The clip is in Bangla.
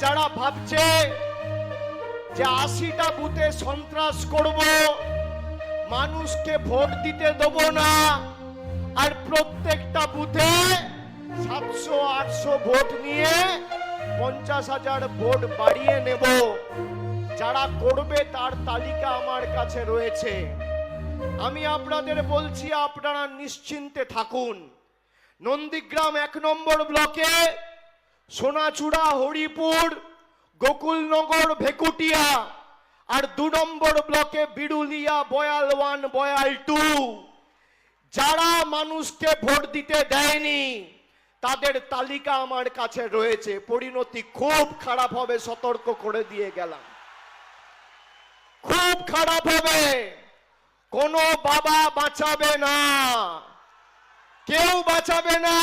যারা ভাবছে যে আশিটা বুথে সন্ত্রাস করব, মানুষকে ভোট দিতে দেব না, আর প্রত্যেকটা বুথে সাতশো, আটশো ভোট নিয়ে পঞ্চাশ হাজার ভোট বাড়িয়ে নেব। যারা করবে তার তালিকা আমার কাছে রয়েছে। আমি আপনাদের বলছি, আপনারা নিশ্চিন্তে থাকুন। নন্দীগ্রাম এক নম্বর ব্লকে সোনাচূড়া, হরিপুর, গোকুলনগর, ভেকুটিয়া, আর দু নম্বর ব্লকে বিরুলিয়া, বয়াল ওয়ান, বয়াল টু। যারা মানুষকে ভোট দিতে দেয়নি, তাদের তালিকা আমার কাছে রয়েছে। পরিণতি খুব খারাপ হবে, সতর্ক করে দিয়ে গেলাম। খুব খারাপ হবে, কোনো বাবা বাঁচাবে না, কেউ বাঁচাবে না।